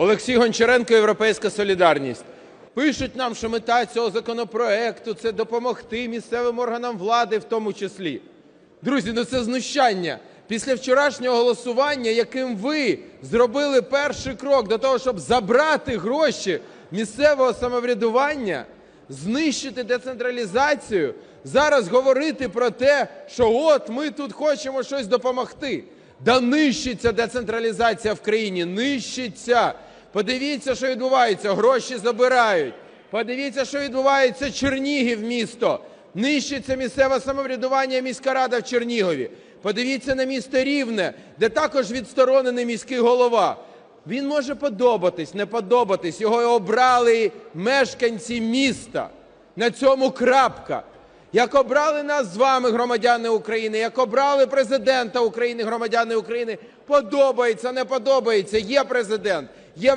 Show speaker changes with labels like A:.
A: Олексій Гончаренко, Європейська солідарність. Пишуть нам, що мета цього законопроекту це допомогти місцевим органам влади, в тому числі. Друзі, ну це знущання. Після вчорашнього голосування, яким ви зробили перший крок до того, щоб забрати гроші місцевого самоврядування, знищити децентралізацію, зараз говорити про те, що от ми тут хочемо щось допомогти. Да нищиться децентралізація в країні, нищиться. Подивіться, що відбувається. Гроші забирають. Подивіться, що відбувається Чернігів місто. Нищиться місцеве самоврядування, міська рада в Чернігові. Подивіться на місто Рівне, де також відсторонений міський голова. Він може подобатись, не подобатись. Його обрали мешканці міста. На цьому крапка. Як обрали нас з вами, громадяни України, як обрали президента України, громадяни України, подобається, не подобається, є президент.